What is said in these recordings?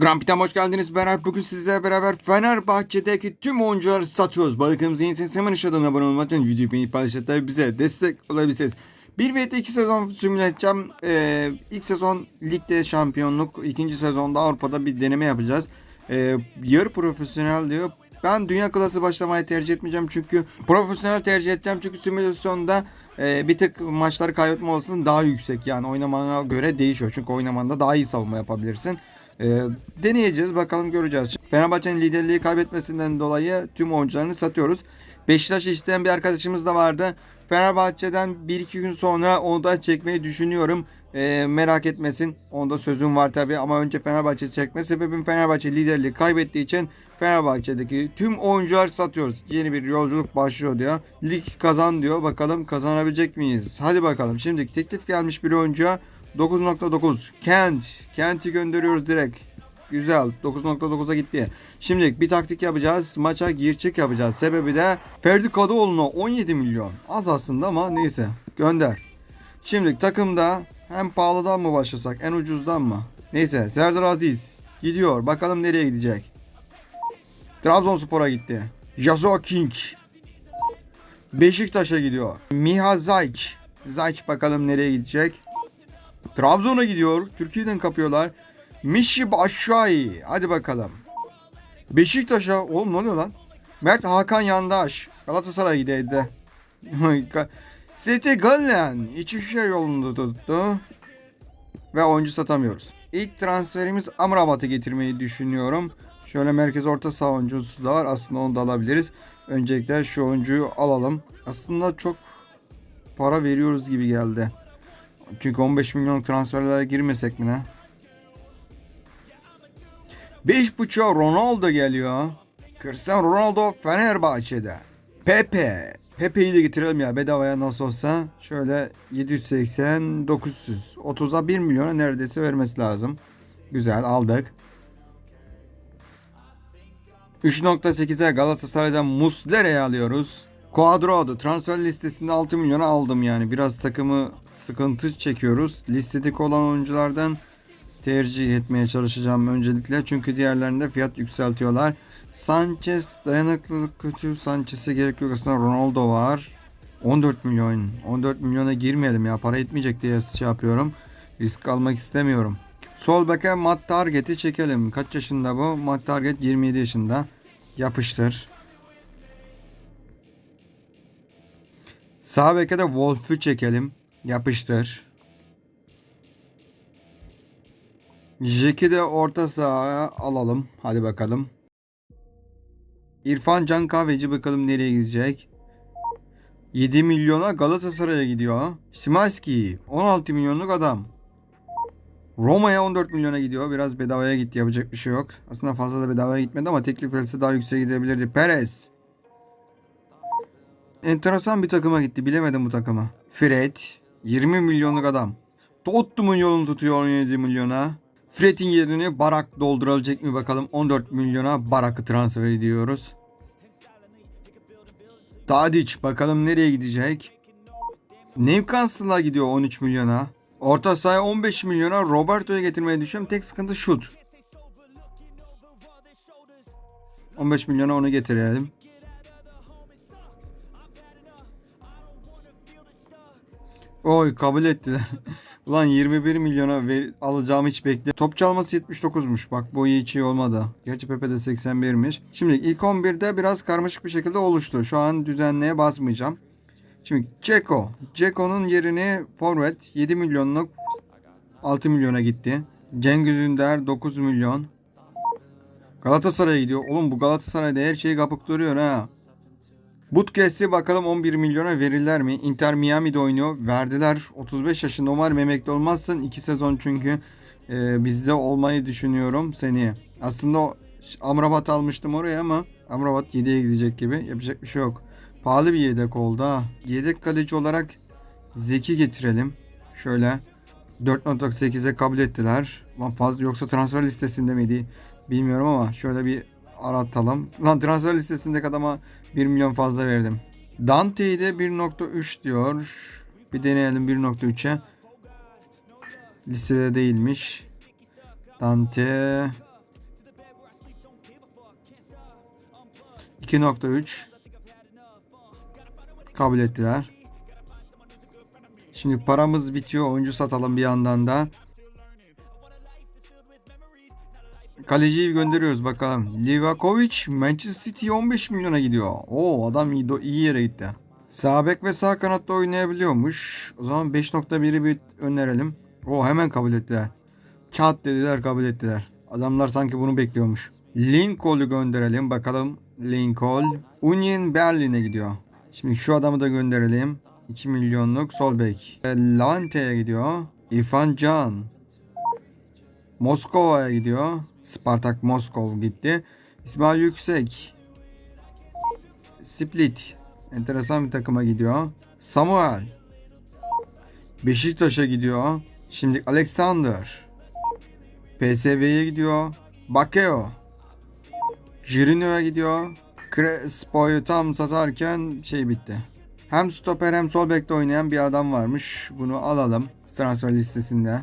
Grand Pit'e hoş geldiniz. Ben Alp. Bugün sizlerle beraber Fenerbahçe'deki tüm oyuncuları satıyoruz. Balıkımızı yenirseniz hemen aşağıdan abone olmayı unutmayın. Videoyu beğenip paylaşıp tabii bize destek olabilirsiniz. 1 ve 2 sezon simüle edeceğim. Ee, ilk sezon ligde şampiyonluk, ikinci sezonda Avrupa'da bir deneme yapacağız. Ee, yarı profesyonel diyor. Ben dünya klası başlamayı tercih etmeyeceğim çünkü profesyonel tercih edeceğim çünkü simülasyonda e, bir tık maçları kaybetme olasılığın daha yüksek yani oynamana göre değişiyor çünkü oynamanda daha iyi savunma yapabilirsin. E, deneyeceğiz bakalım göreceğiz. Fenerbahçe'nin liderliği kaybetmesinden dolayı tüm oyuncularını satıyoruz. Beşiktaş isteyen bir arkadaşımız da vardı. Fenerbahçe'den 1-2 gün sonra onu da çekmeyi düşünüyorum. E, merak etmesin. Onda sözüm var tabi ama önce Fenerbahçe çekme sebebim Fenerbahçe liderliği kaybettiği için Fenerbahçe'deki tüm oyuncular satıyoruz. Yeni bir yolculuk başlıyor diyor. Lig kazan diyor. Bakalım kazanabilecek miyiz? Hadi bakalım. Şimdi teklif gelmiş bir oyuncuya 9.9 Kent. Kent'i gönderiyoruz direkt. Güzel. 9.9'a gitti. Şimdi bir taktik yapacağız. Maça girçik yapacağız. Sebebi de Ferdi Kadıoğlu'na 17 milyon. Az aslında ama neyse. Gönder. Şimdi takımda hem pahalıdan mı başlasak en ucuzdan mı? Neyse Serdar Aziz gidiyor. Bakalım nereye gidecek. Trabzonspor'a gitti. Jaso King. Beşiktaş'a gidiyor. Miha Zayç. Zayç bakalım nereye gidecek. Trabzon'a gidiyor. Türkiye'den kapıyorlar. Mişi Başşai. Hadi bakalım. Beşiktaş'a. Oğlum ne oluyor lan? Mert Hakan Yandaş. Galatasaray'a gideydi. Sete Gallen. İçişler yolunda tuttu. Ve oyuncu satamıyoruz. İlk transferimiz Amrabat'ı getirmeyi düşünüyorum. Şöyle merkez orta saha oyuncusu da var. Aslında onu da alabiliriz. Öncelikle şu oyuncuyu alalım. Aslında çok para veriyoruz gibi geldi. Çünkü 15 milyon transferlere girmesek mi ne? 5.5'a Ronaldo geliyor. Cristiano Ronaldo Fenerbahçe'de. Pepe. Pepe'yi de getirelim ya bedavaya nasıl olsa. Şöyle 780 900 30'a 1 milyona neredeyse vermesi lazım. Güzel aldık. 3.8'e Galatasaray'dan Muslera'yı alıyoruz. Cuadrado transfer listesinde 6 milyona aldım yani. Biraz takımı sıkıntı çekiyoruz. Listedeki olan oyunculardan tercih etmeye çalışacağım öncelikle. Çünkü diğerlerinde fiyat yükseltiyorlar. Sanchez dayanıklılık kötü. Sanchez'e gerek yok. Aslında Ronaldo var. 14 milyon. 14 milyona girmeyelim ya. Para etmeyecek diye şey yapıyorum. Risk almak istemiyorum. Sol beke Matt Target'i çekelim. Kaç yaşında bu? Matt Target 27 yaşında. Yapıştır. Sağ beke de Wolf'u çekelim. Yapıştır. Jack'i de orta sahaya alalım. Hadi bakalım. İrfan Can Kahveci bakalım nereye gidecek. 7 milyona Galatasaray'a gidiyor. Simaski 16 milyonluk adam. Roma'ya 14 milyona gidiyor. Biraz bedavaya gitti. Yapacak bir şey yok. Aslında fazla da bedavaya gitmedi ama teklif etse daha yükseğe gidebilirdi. Perez. Enteresan bir takıma gitti. Bilemedim bu takımı. Fred. 20 milyonluk adam. Tottenham'ın yolunu tutuyor 17 milyona. Fred'in yerini Barak doldurabilecek mi bakalım. 14 milyona Barak'ı transfer ediyoruz. Tadic bakalım nereye gidecek. Newcastle'a gidiyor 13 milyona. Orta sahaya 15 milyona Roberto'ya getirmeyi düşünüyorum. Tek sıkıntı şut. 15 milyona onu getirelim. Oy kabul ettiler. Ulan 21 milyona ver, alacağımı hiç bekle. Top çalması 79'muş. Bak bu hiç iyi olmadı. Gerçi Pepe de 81'miş. Şimdi ilk 11'de biraz karmaşık bir şekilde oluştu. Şu an düzenleye basmayacağım. Şimdi Ceko. Ceko'nun yerini forvet 7 milyonluk 6 milyona gitti. Cengiz Ünder 9 milyon. Galatasaray'a gidiyor. Oğlum bu Galatasaray'da her şeyi kapıp duruyor ha. Butkes'i bakalım 11 milyona verirler mi? Inter Miami'de oynuyor. Verdiler. 35 yaşında umarım emekli olmazsın. 2 sezon çünkü e, bizde olmayı düşünüyorum seneye. Aslında Amrabat almıştım oraya ama Amrabat 7'ye gidecek gibi. Yapacak bir şey yok. Pahalı bir yedek oldu ha. Yedek kaleci olarak Zeki getirelim. Şöyle 4.8'e kabul ettiler. Lan fazla yoksa transfer listesinde miydi? Bilmiyorum ama şöyle bir aratalım. Lan transfer listesindeki adama 1 milyon fazla verdim. Dante'yi de 1.3 diyor. Bir deneyelim 1.3'e. Listede değilmiş. Dante 2.3 kabul ettiler. Şimdi paramız bitiyor. Oyuncu satalım bir yandan da. Kaleciyi gönderiyoruz bakalım. Livakovic Manchester City 15 milyona gidiyor. Oo adam iyi, iyi yere gitti. Sağ bek ve sağ kanatta oynayabiliyormuş. O zaman 5.1'i bir önerelim. O hemen kabul ettiler. Çat dediler kabul ettiler. Adamlar sanki bunu bekliyormuş. Lincoln'u gönderelim bakalım. Lincoln. Union Berlin'e gidiyor. Şimdi şu adamı da gönderelim. 2 milyonluk sol bek. Lante'ye gidiyor. İrfan Can. Moskova'ya gidiyor. Spartak Moskova gitti. İsmail Yüksek. Split. Enteresan bir takıma gidiyor. Samuel. Beşiktaş'a gidiyor. Şimdi Alexander. PSV'ye gidiyor. Bakeo. Jirino'ya gidiyor. Crespo'yu tam satarken şey bitti. Hem stoper hem sol bekte oynayan bir adam varmış. Bunu alalım transfer listesinde.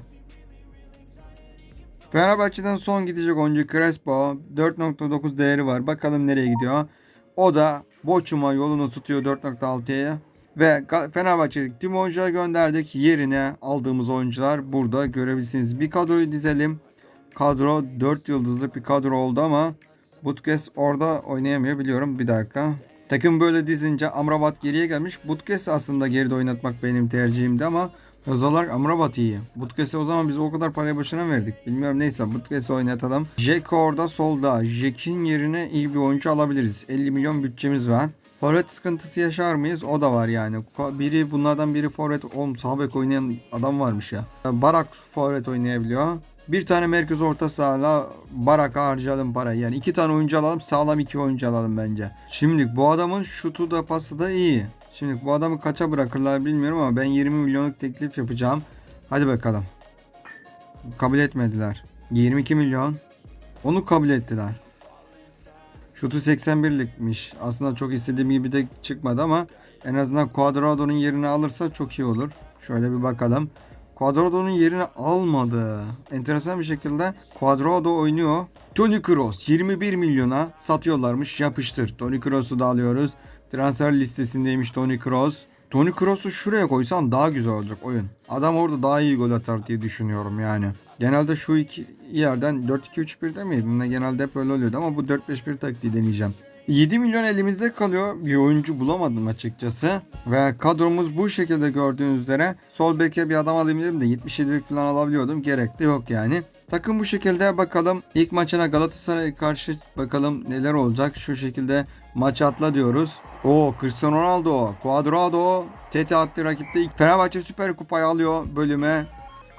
Fenerbahçe'den son gidecek oyuncu Crespo. 4.9 değeri var. Bakalım nereye gidiyor. O da Boçum'a yolunu tutuyor 4.6'ya. Ve Fenerbahçe'deki tüm oyuncuları gönderdik. Yerine aldığımız oyuncular burada görebilirsiniz. Bir kadroyu dizelim. Kadro 4 yıldızlık bir kadro oldu ama Butkes orada oynayamıyor biliyorum. Bir dakika. Takım böyle dizince Amrabat geriye gelmiş. Butkes aslında geride oynatmak benim tercihimdi ama Öz olarak Amrabat iyi. Butkes'e o zaman biz o kadar parayı boşuna verdik. Bilmiyorum neyse Butkes'i oynatalım. Jack orada solda. Jack'in yerine iyi bir oyuncu alabiliriz. 50 milyon bütçemiz var. Forvet sıkıntısı yaşar mıyız? O da var yani. Biri bunlardan biri forvet oğlum sağ bek oynayan adam varmış ya. Barak forvet oynayabiliyor. Bir tane merkez orta sahayla Barak'a harcayalım parayı. Yani iki tane oyuncu alalım sağlam iki oyuncu alalım bence. Şimdi bu adamın şutu da pası da iyi. Şimdi bu adamı kaça bırakırlar bilmiyorum ama ben 20 milyonluk teklif yapacağım. Hadi bakalım. Kabul etmediler. 22 milyon. Onu kabul ettiler. Şutu 81'likmiş. Aslında çok istediğim gibi de çıkmadı ama en azından Cuadrado'nun yerini alırsa çok iyi olur. Şöyle bir bakalım. Cuadrado'nun yerini almadı. Enteresan bir şekilde Cuadrado oynuyor. Toni Kroos 21 milyona satıyorlarmış. Yapıştır. Toni Kroos'u da alıyoruz. Transfer listesindeymiş Toni Kroos. Toni Kroos'u şuraya koysan daha güzel olacak oyun. Adam orada daha iyi gol atar diye düşünüyorum yani. Genelde şu iki yerden 4-2-3-1'de miydi? Bunda genelde hep öyle oluyordu ama bu 4-5-1 taktiği deneyeceğim. 7 milyon elimizde kalıyor. Bir oyuncu bulamadım açıkçası. Ve kadromuz bu şekilde gördüğünüz üzere. Sol beke bir adam alayım dedim de 77'lik falan alabiliyordum. Gerek de yok yani. Takım bu şekilde bakalım. İlk maçına Galatasaray'a karşı bakalım neler olacak. Şu şekilde maç atla diyoruz. O Cristiano Ronaldo, Cuadrado, Tete attı rakipte Fenerbahçe Süper Kupayı alıyor bölüme.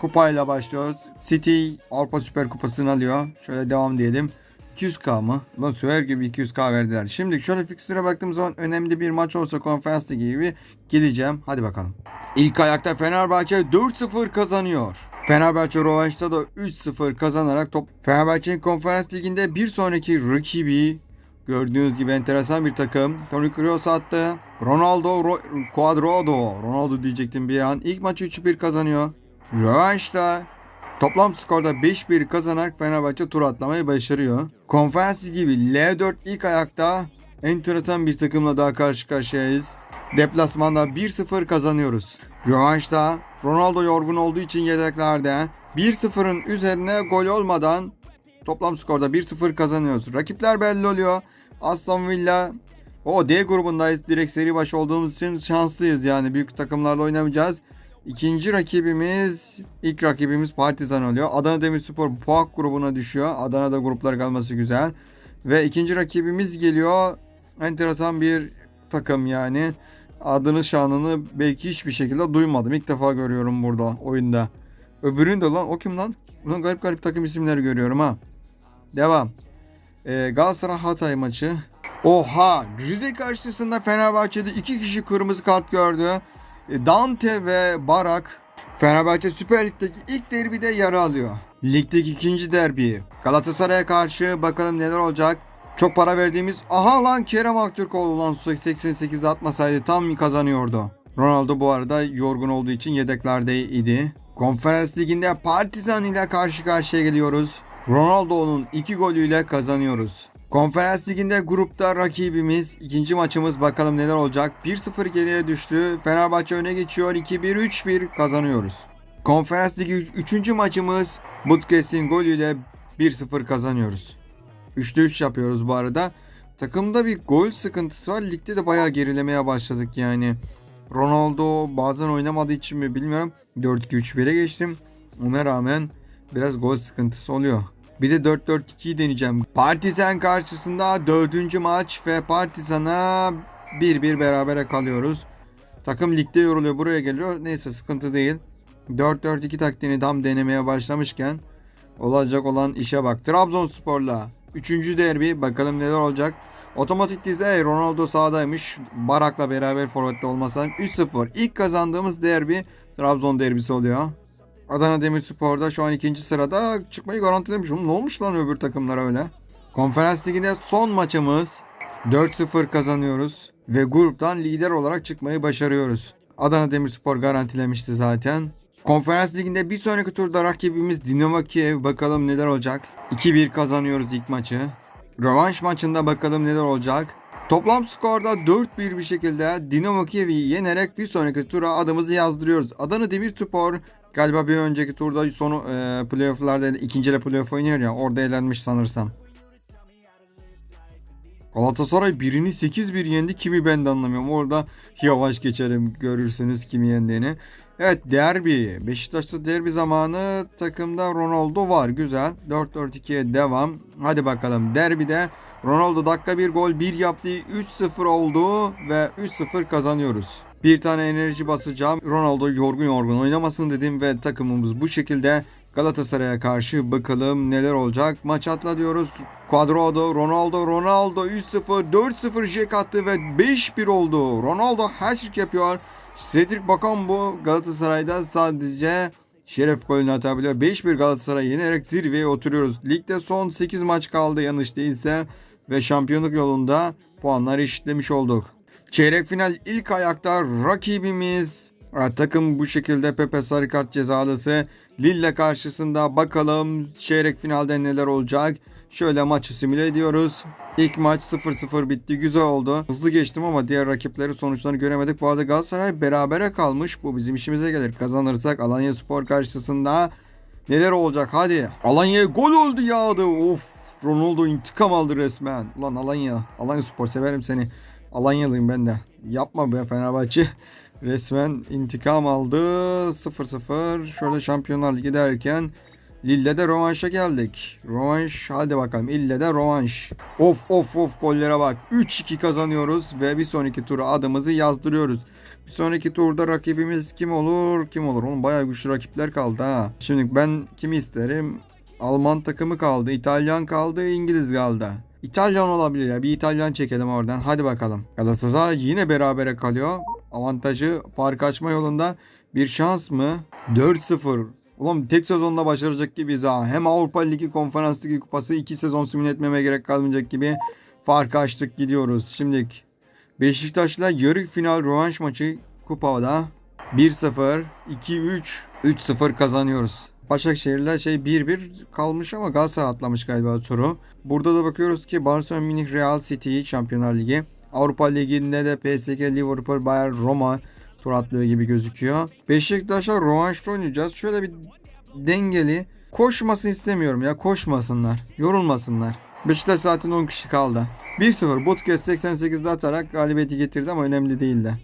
Kupayla başlıyoruz. City Avrupa Süper Kupası'nı alıyor. Şöyle devam diyelim. 200k mı? Lan söver gibi 200k verdiler. Şimdi şöyle fikstüre baktığım zaman önemli bir maç olsa konferans gibi geleceğim. Hadi bakalım. İlk ayakta Fenerbahçe 4-0 kazanıyor. Fenerbahçe rövanşta da 3-0 kazanarak top Fenerbahçe'nin konferans liginde bir sonraki rakibi gördüğünüz gibi enteresan bir takım. Toni Kroos attı. Ronaldo Ro Cuadrado. Ronaldo diyecektim bir an. İlk maçı 3-1 kazanıyor. Rövanşta Toplam skorda 5-1 kazanarak Fenerbahçe tur atlamayı başarıyor. Konferans gibi L4 ilk ayakta enteresan bir takımla daha karşı karşıyayız. Deplasmanda 1-0 kazanıyoruz. Rövanşta Ronaldo yorgun olduğu için yedeklerde 1-0'ın üzerine gol olmadan toplam skorda 1-0 kazanıyoruz. Rakipler belli oluyor. Aston Villa o D grubundayız. Direkt seri başı olduğumuz için şanslıyız yani. Büyük takımlarla oynamayacağız. İkinci rakibimiz, ilk rakibimiz Partizan oluyor. Adana Demirspor Puak grubuna düşüyor. Adana'da gruplar kalması güzel. Ve ikinci rakibimiz geliyor. Enteresan bir takım yani. Adını şanını belki hiçbir şekilde duymadım. İlk defa görüyorum burada oyunda. Öbüründe lan o kim lan? Ulan garip garip takım isimleri görüyorum ha. Devam. Ee, Galatasaray Hatay maçı. Oha! Rize karşısında Fenerbahçe'de iki kişi kırmızı kart gördü. E, Dante ve Barak Fenerbahçe Süper Lig'deki ilk derbide yer alıyor. Ligdeki ikinci derbi. Galatasaray'a karşı bakalım neler olacak. Çok para verdiğimiz aha lan Kerem Aktürkoğlu lan 88'de atmasaydı tam kazanıyordu. Ronaldo bu arada yorgun olduğu için yedeklerdeydi. Konferans liginde Partizan ile karşı karşıya geliyoruz. Ronaldo'nun iki golüyle kazanıyoruz. Konferans liginde grupta rakibimiz ikinci maçımız bakalım neler olacak. 1-0 geriye düştü. Fenerbahçe öne geçiyor. 2-1 3-1 kazanıyoruz. Konferans ligi 3. maçımız Butkes'in golüyle 1-0 kazanıyoruz. 3'te 3 yapıyoruz bu arada. Takımda bir gol sıkıntısı var. Ligde de bayağı gerilemeye başladık yani. Ronaldo bazen oynamadığı için mi bilmiyorum. 4-2-3-1'e geçtim. Ona rağmen biraz gol sıkıntısı oluyor. Bir de 4-4-2'yi deneyeceğim. Partizan karşısında 4. maç ve Partizan'a 1-1 berabere kalıyoruz. Takım ligde yoruluyor buraya geliyor. Neyse sıkıntı değil. 4-4-2 taktiğini tam denemeye başlamışken olacak olan işe bak. Trabzonspor'la 3. derbi bakalım neler olacak. Otomatik dize Ronaldo sahadaymış. Barak'la beraber forvette olmasa 3-0. İlk kazandığımız derbi Trabzon derbisi oluyor. Adana Demirspor'da şu an ikinci sırada çıkmayı garantilemiş. Ne olmuş lan öbür takımlara öyle? Konferans liginde son maçımız 4-0 kazanıyoruz ve gruptan lider olarak çıkmayı başarıyoruz. Adana Demirspor garantilemişti zaten. Konferans liginde bir sonraki turda rakibimiz Dinamo Kiev. Bakalım neler olacak. 2-1 kazanıyoruz ilk maçı. Rövanş maçında bakalım neler olacak. Toplam skorda 4-1 bir şekilde Dinamo Kiev'i yenerek bir sonraki tura adımızı yazdırıyoruz. Adana Demirspor galiba bir önceki turda sonu e, playoff'larda ikinciyle playoff oynuyor ya orada elenmiş sanırsam. Galatasaray birini 8-1 yendi kimi ben de anlamıyorum. Orada yavaş geçelim görürsünüz kimi yendiğini. Evet derbi. Beşiktaş'ta derbi zamanı takımda Ronaldo var. Güzel. 4-4-2'ye devam. Hadi bakalım derbide Ronaldo dakika bir gol bir yaptı. 3-0 oldu ve 3-0 kazanıyoruz. Bir tane enerji basacağım. Ronaldo yorgun yorgun oynamasın dedim ve takımımız bu şekilde Galatasaray'a karşı bakalım neler olacak. Maç atla diyoruz. Quadrado, Ronaldo, Ronaldo 3-0, 4-0 jack attı ve 5-1 oldu. Ronaldo hat-trick yapıyor. Cedric Bakan bu Galatasaray'da sadece şeref golünü atabiliyor. 5-1 Galatasaray yenerek zirveye oturuyoruz. Ligde son 8 maç kaldı yanlış değilse ve şampiyonluk yolunda puanlar eşitlemiş olduk. Çeyrek final ilk ayakta rakibimiz Evet, takım bu şekilde Pepe sarı kart cezalısı Lille karşısında bakalım çeyrek finalde neler olacak. Şöyle maçı simüle ediyoruz. İlk maç 0-0 bitti. Güzel oldu. Hızlı geçtim ama diğer rakipleri sonuçlarını göremedik. Bu arada Galatasaray berabere kalmış. Bu bizim işimize gelir. Kazanırsak Alanya Spor karşısında neler olacak? Hadi. Alanya'ya gol oldu yağdı. Of. Ronaldo intikam aldı resmen. Ulan Alanya. Alanya Spor severim seni. Alanyalıyım ben de. Yapma be Fenerbahçe. Resmen intikam aldı. 0-0. Şöyle Şampiyonlar Ligi derken Lille'de rövanşa geldik. Rövanş hadi bakalım. Lille'de rövanş. Of of of gollere bak. 3-2 kazanıyoruz ve bir sonraki tura adımızı yazdırıyoruz. Bir sonraki turda rakibimiz kim olur? Kim olur? Oğlum bayağı güçlü rakipler kaldı ha. Şimdi ben kimi isterim? Alman takımı kaldı, İtalyan kaldı, İngiliz kaldı. İtalyan olabilir ya. Bir İtalyan çekelim oradan. Hadi bakalım. Galatasaray yine berabere kalıyor. Avantajı fark açma yolunda bir şans mı? 4-0. Ulan tek sezonda başaracak gibiyiz ha. Hem Avrupa Ligi Konferans Ligi Kupası iki sezon simüle etmeme gerek kalmayacak gibi fark açtık gidiyoruz. Şimdi Beşiktaş'la yarı final rövanş maçı kupada 1-0, 2-3, 3-0 kazanıyoruz. Başakşehir'le şey 1-1 kalmış ama Galatasaray atlamış galiba turu. Burada da bakıyoruz ki Barcelona Münih Real City Şampiyonlar Ligi. Avrupa Ligi'nde de PSG, Liverpool, Bayern, Roma tur atlıyor gibi gözüküyor. Beşiktaş'a rövanşta oynayacağız. Şöyle bir dengeli. Koşmasın istemiyorum ya. Koşmasınlar. Yorulmasınlar. Beşiktaş zaten 10 kişi kaldı. 1-0 Butkus 88'de atarak galibiyeti getirdi ama önemli değildi.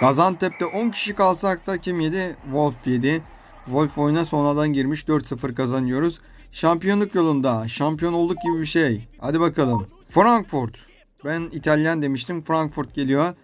Gaziantep'te 10 kişi kalsak da kim yedi? Wolf yedi. Wolf oyuna sonradan girmiş 4-0 kazanıyoruz. Şampiyonluk yolunda. Şampiyon olduk gibi bir şey. Hadi bakalım. Frankfurt. Ben İtalyan demiştim. Frankfurt geliyor.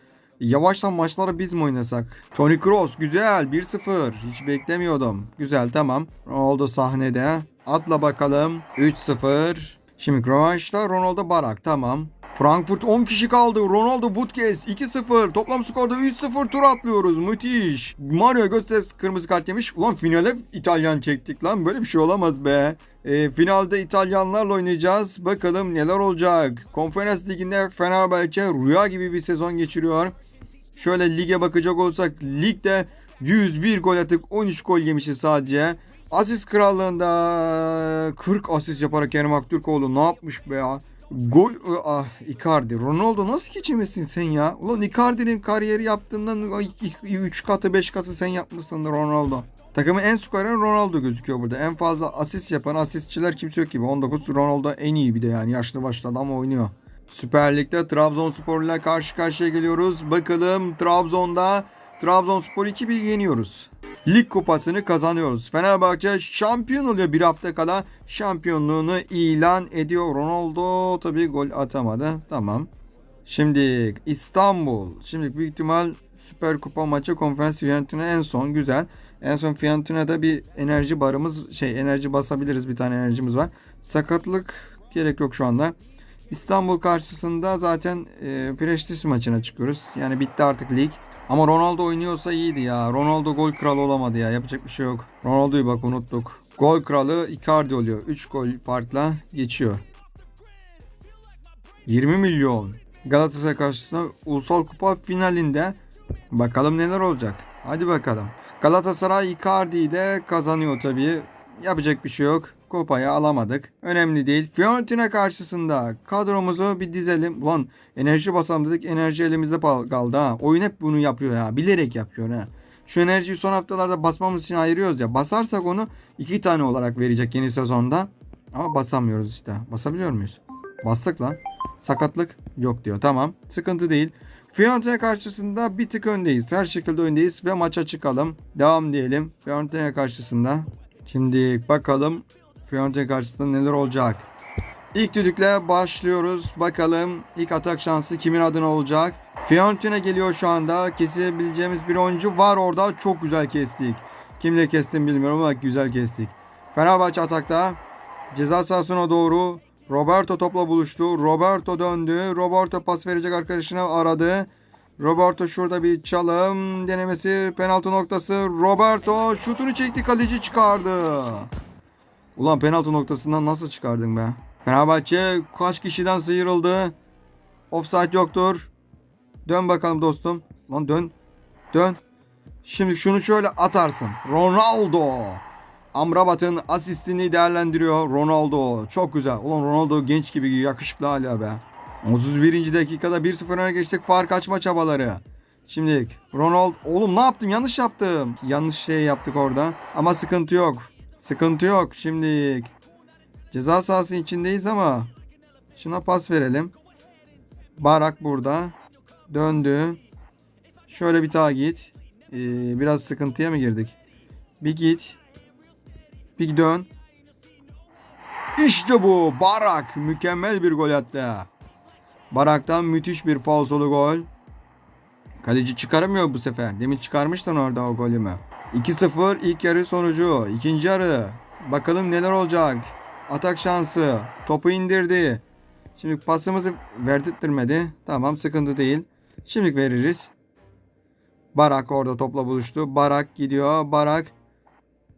Yavaştan maçları biz mi oynasak? Toni Kroos güzel 1-0. Hiç beklemiyordum. Güzel tamam. Ronaldo sahnede. Atla bakalım. 3-0. Şimdi rövanşta Ronaldo Barak tamam. Frankfurt 10 kişi kaldı. Ronaldo Butkes 2-0. Toplam skorda 3-0 tur atlıyoruz. Müthiş. Mario Götze kırmızı kart yemiş. Ulan finale İtalyan çektik lan. Böyle bir şey olamaz be. E, finalde İtalyanlarla oynayacağız. Bakalım neler olacak. Konferans liginde Fenerbahçe rüya gibi bir sezon geçiriyor. Şöyle lige bakacak olsak ligde 101 gol atıp 13 gol yemişiz sadece. Asist krallığında 40 asist yaparak Kerem Aktürkoğlu ne yapmış be ya? Gol ah Icardi. Ronaldo nasıl geçemesin sen ya? Ulan Icardi'nin kariyeri yaptığından 3 katı 5 katı sen yapmışsın Ronaldo. Takımın en skorer Ronaldo gözüküyor burada. En fazla asist yapan asistçiler kimse yok gibi. 19 Ronaldo en iyi bir de yani yaşlı başlı adam oynuyor. Süper Lig'de Trabzonspor ile karşı karşıya geliyoruz. Bakalım Trabzon'da Trabzonspor 2-1 yeniyoruz. Lig kupasını kazanıyoruz. Fenerbahçe şampiyon oluyor bir hafta kala. Şampiyonluğunu ilan ediyor. Ronaldo tabii gol atamadı. Tamam. Şimdi İstanbul. Şimdi büyük ihtimal Süper Kupa maçı konferans Fiorentina en son güzel. En son Fiorentina'da bir enerji barımız şey enerji basabiliriz bir tane enerjimiz var. Sakatlık gerek yok şu anda. İstanbul karşısında zaten e, Prestij maçına çıkıyoruz. Yani bitti artık lig. Ama Ronaldo oynuyorsa iyiydi ya. Ronaldo gol kralı olamadı ya. Yapacak bir şey yok. Ronaldo'yu bak unuttuk. Gol kralı Icardi oluyor. 3 gol farkla geçiyor. 20 milyon. Galatasaray karşısında Ulusal Kupa finalinde. Bakalım neler olacak. Hadi bakalım. Galatasaray Icardi ile kazanıyor tabii. Yapacak bir şey yok. Kupayı alamadık. Önemli değil. Fiorentina karşısında kadromuzu bir dizelim. Ulan enerji basalım dedik. Enerji elimizde kaldı ha. Oyun hep bunu yapıyor ya. Bilerek yapıyor ha. Şu enerjiyi son haftalarda basmamız için ayırıyoruz ya. Basarsak onu iki tane olarak verecek yeni sezonda. Ama basamıyoruz işte. Basabiliyor muyuz? Bastık lan. Sakatlık yok diyor. Tamam. Sıkıntı değil. Fiorentina karşısında bir tık öndeyiz. Her şekilde öndeyiz ve maça çıkalım. Devam diyelim. Fiorentina karşısında. Şimdi bakalım Fiorentina karşısında neler olacak. İlk düdükle başlıyoruz. Bakalım ilk atak şansı kimin adına olacak. Fiorentina geliyor şu anda. Kesebileceğimiz bir oyuncu var orada. Çok güzel kestik. Kimle kestim bilmiyorum ama güzel kestik. Fenerbahçe atakta. Ceza sahasına doğru. Roberto topla buluştu. Roberto döndü. Roberto pas verecek arkadaşına aradı. Roberto şurada bir çalım denemesi. Penaltı noktası. Roberto şutunu çekti. Kaleci çıkardı. Ulan penaltı noktasından nasıl çıkardın be? Fenerbahçe kaç kişiden sıyrıldı? Offside yoktur. Dön bakalım dostum. Lan dön. Dön. Şimdi şunu şöyle atarsın. Ronaldo. Amrabat'ın asistini değerlendiriyor Ronaldo. Çok güzel. Ulan Ronaldo genç gibi yakışıklı hala be. 31. dakikada 1-0 öne geçtik. Fark açma çabaları. Şimdi Ronaldo oğlum ne yaptım? Yanlış yaptım. Yanlış şey yaptık orada. Ama sıkıntı yok. Sıkıntı yok. Şimdi ceza sahası içindeyiz ama şuna pas verelim. Barak burada. Döndü. Şöyle bir daha git. Ee, biraz sıkıntıya mı girdik? Bir git. Bir dön. İşte bu. Barak. Mükemmel bir gol attı. Barak'tan müthiş bir falsolu gol. Kaleci çıkaramıyor bu sefer. Demin çıkarmıştın orada o golümü. 2-0 ilk yarı sonucu. İkinci yarı. Bakalım neler olacak. Atak şansı. Topu indirdi. Şimdi pasımızı verdirtmedi. Tamam sıkıntı değil. Şimdi veririz. Barak orada topla buluştu. Barak gidiyor. Barak.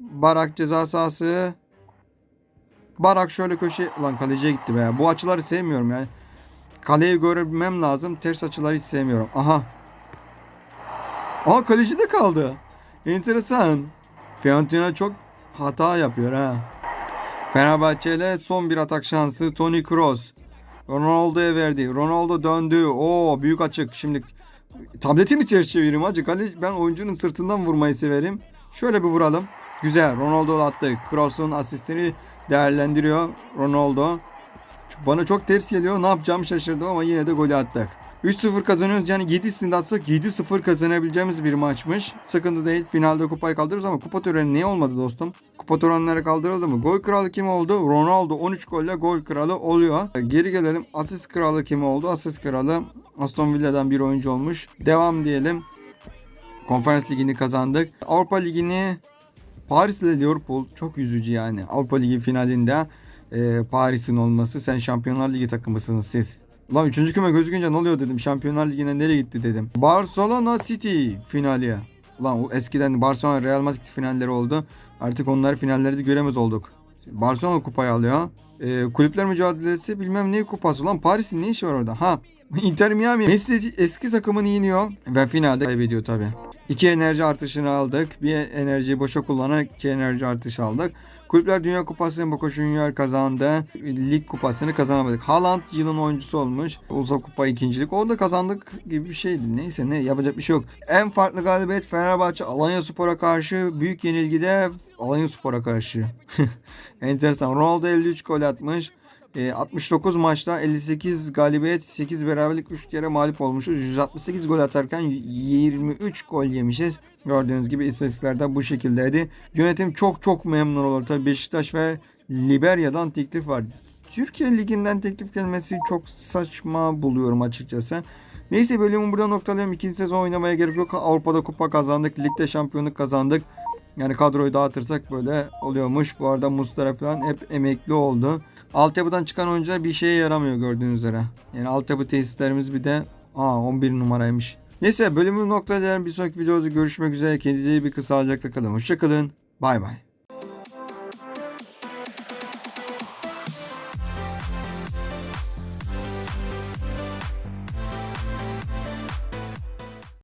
Barak ceza sahası. Barak şöyle köşe... Ulan kaleciye gitti be. Bu açıları sevmiyorum yani. Kaleyi görebilmem lazım. Ters açıları hiç sevmiyorum. Aha. Aa kaleci de kaldı. Enteresan. Fiorentina çok hata yapıyor ha. Fenerbahçe ile son bir atak şansı Toni Kroos. Ronaldo'ya verdi. Ronaldo döndü. Oo büyük açık. Şimdi tableti mi ters çevireyim hacı? Kale, ben oyuncunun sırtından vurmayı severim. Şöyle bir vuralım. Güzel. Ronaldo attı. Kroos'un asistini değerlendiriyor Ronaldo. Bana çok ters geliyor. Ne yapacağımı şaşırdım ama yine de golü attık. 3-0 kazanıyoruz. Yani 7'sini atsak 7-0 kazanabileceğimiz bir maçmış. Sıkıntı değil. Finalde kupayı kaldırırız ama kupa töreni niye olmadı dostum? Kupa törenleri kaldırıldı mı? Gol kralı kim oldu? Ronaldo 13 golle gol kralı oluyor. Geri gelelim. Asist kralı kim oldu? Asist kralı Aston Villa'dan bir oyuncu olmuş. Devam diyelim. Konferans ligini kazandık. Avrupa ligini Paris ile Liverpool çok üzücü yani. Avrupa Ligi finalinde e, Paris'in olması. Sen Şampiyonlar Ligi takımısınız siz. Lan 3. küme gözükünce ne oluyor dedim. Şampiyonlar Ligi'ne nereye gitti dedim. Barcelona City finali. Ulan o eskiden Barcelona Real Madrid finalleri oldu. Artık onları finallerde göremez olduk. Barcelona kupayı alıyor. E, kulüpler mücadelesi bilmem ne kupası. Lan Paris'in ne işi var orada? Ha Inter Miami. Messi eski takımını yeniyor. Ve finalde kaybediyor tabi. İki enerji artışını aldık. Bir enerjiyi boşa kullanarak iki enerji artışı aldık. Kulüpler Dünya Kupası'nı Boca Junior kazandı. Lig kupasını kazanamadık. Haaland yılın oyuncusu olmuş. Ulusal Kupa ikincilik. Onu da kazandık gibi bir şeydi. Neyse ne yapacak bir şey yok. En farklı galibiyet Fenerbahçe Alanya Spor'a karşı. Büyük yenilgide Alanya Spor'a karşı. Enteresan. Ronaldo 53 gol atmış. E, 69 maçta 58 galibiyet, 8 beraberlik 3 kere mağlup olmuşuz. 168 gol atarken 23 gol yemişiz. Gördüğünüz gibi istatistiklerden bu şekildeydi. Yönetim çok çok memnun olur. Tabii Beşiktaş ve Liberya'dan teklif var. Türkiye Ligi'nden teklif gelmesi çok saçma buluyorum açıkçası. Neyse bölümü burada noktalayalım. İkinci sezon oynamaya gerek yok. Avrupa'da kupa kazandık. Ligde şampiyonluk kazandık. Yani kadroyu dağıtırsak böyle oluyormuş. Bu arada Mustara falan hep emekli oldu. Altyapıdan çıkan oyuncular bir şeye yaramıyor gördüğünüz üzere. Yani altyapı tesislerimiz bir de aa 11 numaraymış. Neyse bölümü noktalayalım. Bir sonraki videoda görüşmek üzere. Kendinize iyi bir kısa sağlıcakla kalın. Hoşçakalın. Bay bay.